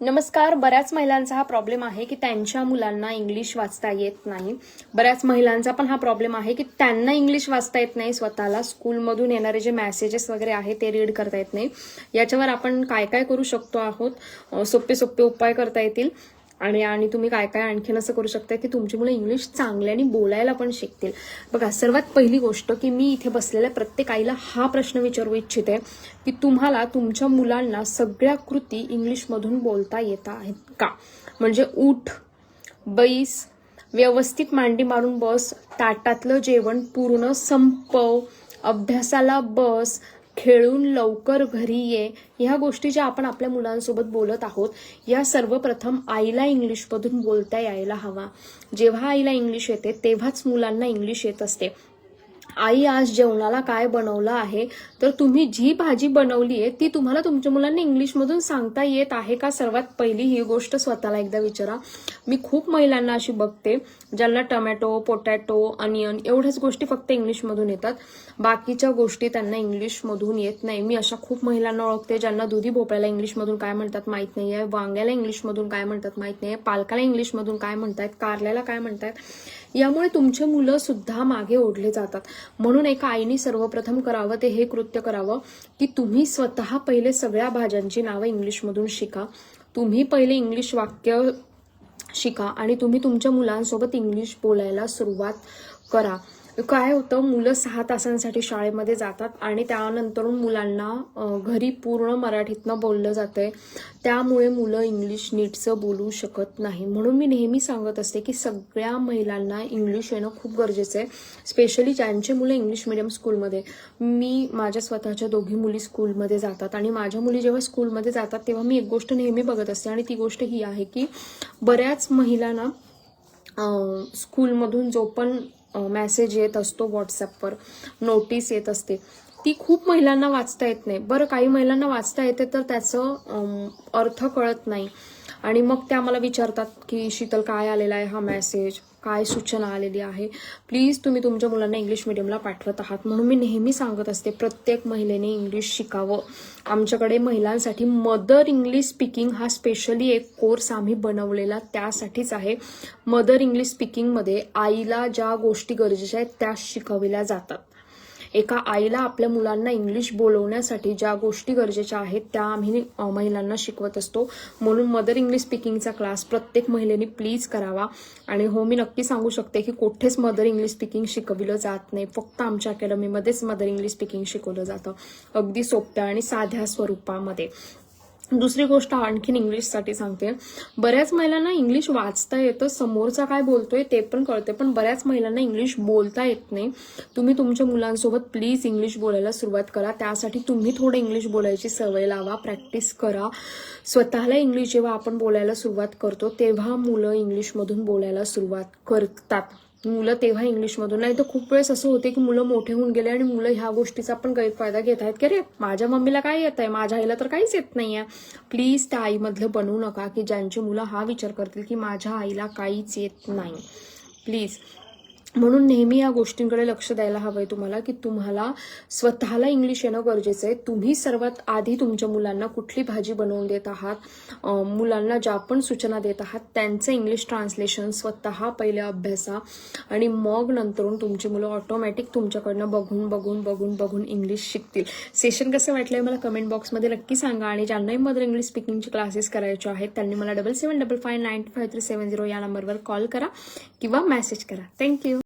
नमस्कार. बऱ्याच महिलांचा हा प्रॉब्लेम आहे की त्यांच्या मुलांना इंग्लिश वाचता येत नाही. बऱ्याच महिलांचा पण हा प्रॉब्लेम आहे की त्यांना इंग्लिश वाचता येत नाही. स्वतःला स्कूलमधून येणारे जे मेसेजेस वगैरे आहे ते रीड करता येत नाही. याच्यावर आपण काय काय करू शकतो आहोत? सोपे सोपे उपाय करता येतील. आणि आणि तुम्ही काय काय आणखीन असं करू शकता की तुमची मुलं इंग्लिश चांगल्याने बोलायला पण शिकतील. बघा सर्वात पहिली गोष्ट की मी इथे बसलेल्या प्रत्येक आईला हा प्रश्न विचारू इच्छिते की तुम्हाला तुमच्या मुलांना सगळ्या कृती इंग्लिशमधून बोलता येत आहेत का? म्हणजे उठ बैस व्यवस्थित मांडी मारून बस ताटातलं जेवण पूर्ण संपव अभ्यासाला बस खेळून लवकर घरी ये ह्या गोष्टी ज्या आपण आपल्या मुलांसोबत बोलत आहोत या सर्वप्रथम आईला इंग्लिशमधून बोलता यायला हवा. जेव्हा आईला इंग्लिश येते तेव्हाच मुलांना इंग्लिश येत असते. आई आज जेवणाला काय बनवलं आहे? तर तुम्ही जी भाजी बनवली आहे ती तुम्हाला तुमच्या मुलांना इंग्लिशमधून सांगता येत आहे का? सर्वात पहिली ही गोष्ट स्वतःला एकदा विचारा. मी खूप महिलांना अशी बघते ज्यांना टमॅटो पोटॅटो अनियन एवढ्याच गोष्टी फक्त इंग्लिशमधून येतात. बाकीच्या गोष्टी त्यांना इंग्लिशमधून येत नाही. मी अशा खूप महिलांना ओळखते ज्यांना दुधी भोपळ्याला इंग्लिशमधून काय म्हणतात माहीत आहे वांग्याला इंग्लिशमधून काय म्हणतात माहीत आहे पालकाला इंग्लिशमधून काय म्हणतात कारल्याला काय म्हणतात यामुळे तुमचे मुलं सुद्धा मागे ओढले जातात. म्हणून एका आईने सर्वप्रथम करावं ते हे कृत्य करावं की तुम्ही स्वतः पहिले सगळ्या भाज्यांची नावं इंग्लिशमधून शिका. तुम्ही पहिले इंग्लिश वाक्य शिका आणि तुम्ही तुमच्या मुलांसोबत इंग्लिश बोलायला सुरुवात करा. काय होतं मुलं सहा तासांसाठी शाळेमध्ये जातात आणि त्यानंतर मुलांना घरी पूर्ण मराठीतनं बोललं जातं आहे त्यामुळे मुलं इंग्लिश नीटचं बोलू शकत नाही. म्हणून मी नेहमी सांगत असते की सगळ्या महिलांना इंग्लिश येणं खूप गरजेचं आहे स्पेशली ज्यांची मुलं इंग्लिश मिडियम स्कूलमध्ये. मी माझ्या स्वतःच्या दोघी मुली स्कूलमध्ये जातात आणि माझ्या मुली जेव्हा स्कूलमध्ये जातात तेव्हा मी एक गोष्ट नेहमी बघत असते आणि ती गोष्ट ही आहे की बऱ्याच महिलांना स्कूलमधून जो पण मेसेज येत असतो व्हॉट्सॲपवर नोटीस येत असते. ती खूप महिलांना वाचता येत नाही. बरं काही महिलांना वाचता येते तर त्याचं अर्थ कळत नाही. आणि मग त्या मला विचारतात की शीतल काय आलेला आहे हा मेसेज काय सूचना आलेली आहे? प्लीज तुम्ही तुमच्या मुलांना इंग्लिश मिडियमला पाठवत आहात. म्हणून मी नेहमी सांगत असते प्रत्येक महिलेने इंग्लिश शिकावं. आमच्याकडे महिलांसाठी मदर इंग्लिश स्पीकिंग हा स्पेशली एक कोर्स आम्ही बनवलेला त्यासाठीच आहे. मदर इंग्लिश स्पीकिंगमध्ये आईला ज्या गोष्टी गरजेच्या आहेत त्या शिकवल्या जातात. एका आईला आपल्या मुलांना इंग्लिश बोलवण्यासाठी ज्या गोष्टी गरजेच्या आहेत त्या आम्ही महिलांना शिकवत असतो. म्हणून मदर इंग्लिश स्पीकिंगचा क्लास प्रत्येक महिलेने प्लीज करावा. आणि हो मी नक्की सांगू शकते की कुठेच मदर इंग्लिश स्पीकिंग शिकविलं जात नाही. फक्त आमच्या अकॅडमीमध्येच मदर इंग्लिश स्पीकिंग शिकवलं जातं. अगदी सोप्या आणि साध्या स्वरूपामध्ये. दुसरी गोष्ट आणखीन इंग्लिशसाठी सांगते. बऱ्याच महिलांना इंग्लिश वाचता येतं समोरचा काय बोलतोय ते पण कळते पण बऱ्याच महिलांना इंग्लिश बोलता येत नाही. तुम्ही तुमच्या मुलांसोबत प्लीज इंग्लिश बोलायला सुरुवात करा. त्यासाठी तुम्ही थोडं इंग्लिश बोलायची सवय लावा प्रॅक्टिस करा. स्वतःला इंग्लिश जेव्हा आपण बोलायला सुरुवात करतो तेव्हा मुलं इंग्लिशमधून बोलायला सुरुवात करतात. मुलं तेव्हा इंग्लिशमधून. नाही तर खूप वेळेस असं होते की मुलं मोठे होऊन गेले आणि मुलं ह्या गोष्टीचा पण गैरफायदा घेत आहेत. की अरे माझ्या मम्मीला काय येत आहे? माझ्या आईला तर काहीच येत नाहीये. प्लीज त्या आईमधलं बनवू नका की ज्यांची मुलं हा विचार करतील की माझ्या आईला काहीच येत नाही. प्लीज म्हणून नेहमी या गोष्टींकडे लक्ष द्यायला हवं आहे तुम्हाला की तुम्हाला स्वतःला इंग्लिश येणं गरजेचं आहे. तुम्ही सर्वात आधी तुमच्या मुलांना कुठली भाजी बनवून देत आहात? मुलांना ज्या पण सूचना देत आहात त्यांचं इंग्लिश ट्रान्सलेशन स्वतः पहिले अभ्यासा आणि मग नंतरून तुमची मुलं ऑटोमॅटिक तुमच्याकडनं बघून बघून बघून बघून इंग्लिश शिकतील. सेशन कसं वाटलंय मला कमेंट बॉक्समध्ये नक्की सांगा आणि ज्यांनाही मदर इंग्लिश स्पीकिंगचे क्लासेस करायचे आहेत त्यांनी मला double seven double five nine five three seven zero या नंबरवर कॉल करा किंवा मेसेज करा. थँक्यू